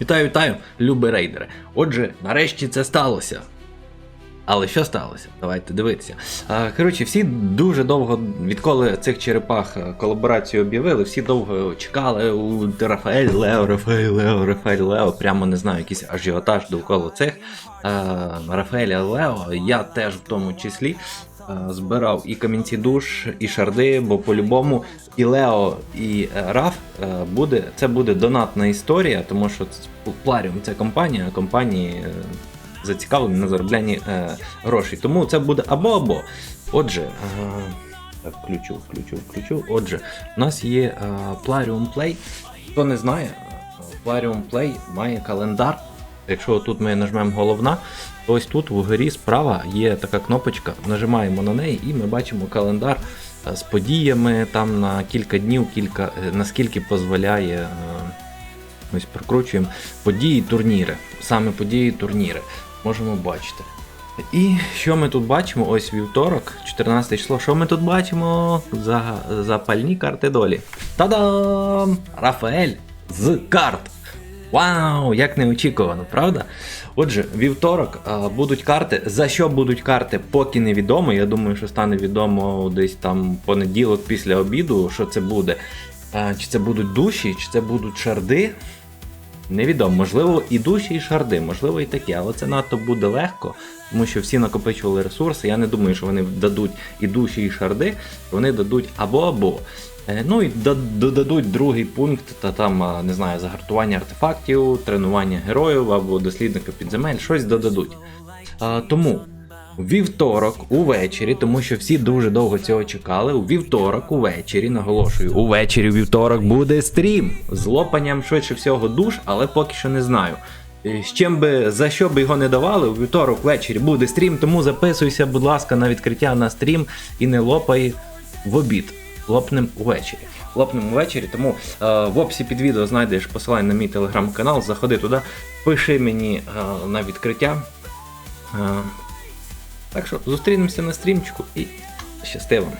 Вітаю, вітаю, любі рейдери. Отже, нарешті це сталося. Але що сталося? Давайте дивитися. Коротше, всі дуже довго, відколи цих черепах е, колаборацію об'явили, всі довго чекали у Рафаель Лео, Рафаель Лео, Рафаель Лео. Прямо не знаю, якийсь ажіотаж довкола цих Рафаеля Лео. Я теж в тому числі. Е, Збирав і камінці душ, і шарди, бо по-любому і Лео, і е, Раф е, буде. Це буде донатна історія, тому що Пларіум це компанія, а компанії зацікавлені на зароблянні грошей. Тому це буде або-або. Отже, так, включу, включу, включу. Отже, у нас є Plarium Play. Хто не знає, Plarium Play має календар. Якщо тут ми нажмемо головна, то ось тут вгорі справа є така кнопочка, нажимаємо на неї і ми бачимо календар е, з подіями там на кілька днів, кілька, е, наскільки дозволяє. е, Ось прокручуємо події, турніри. Саме події, турніри. Можемо бачити. І що ми тут бачимо? Ось вівторок, 14 число. Що ми тут бачимо? За, запальні карти долі. Та-дам! Рафаель з карт. Вау! Як неочікувано, правда? Отже, вівторок а, будуть карти. За що будуть карти, поки невідомо. Я думаю, що стане відомо десь там понеділок після обіду, що це буде. А, чи це будуть душі, чи це будуть шарди. Невідомо, можливо, і душі, і шарди, можливо, і таке, але це надто буде легко, тому що всі накопичували ресурси. Я не думаю, що вони дадуть і душі, і шарди, вони дадуть або-або. Е, Ну і додадуть другий пункт, та там, не знаю, загартування артефактів, тренування героїв або дослідника підземель, щось додадуть. Тому вівторок увечері, тому що всі дуже довго цього чекали. У вівторок увечері, наголошую, увечері у вівторок буде стрім з лопанням швидше всього душ, але поки що не знаю. Е, З чим би за що би його не давали, у вівторок ввечері буде стрім, тому записуйся, будь ласка, на відкриття на стрім і не лопай в обід. Лопнем увечері. Лопнем увечері, тому е, в описі під відео знайдеш посилання на мій телеграм-канал, заходи туди, пиши мені е, на відкриття. Е, так що зустрінемося на стрімчику і щасти вам!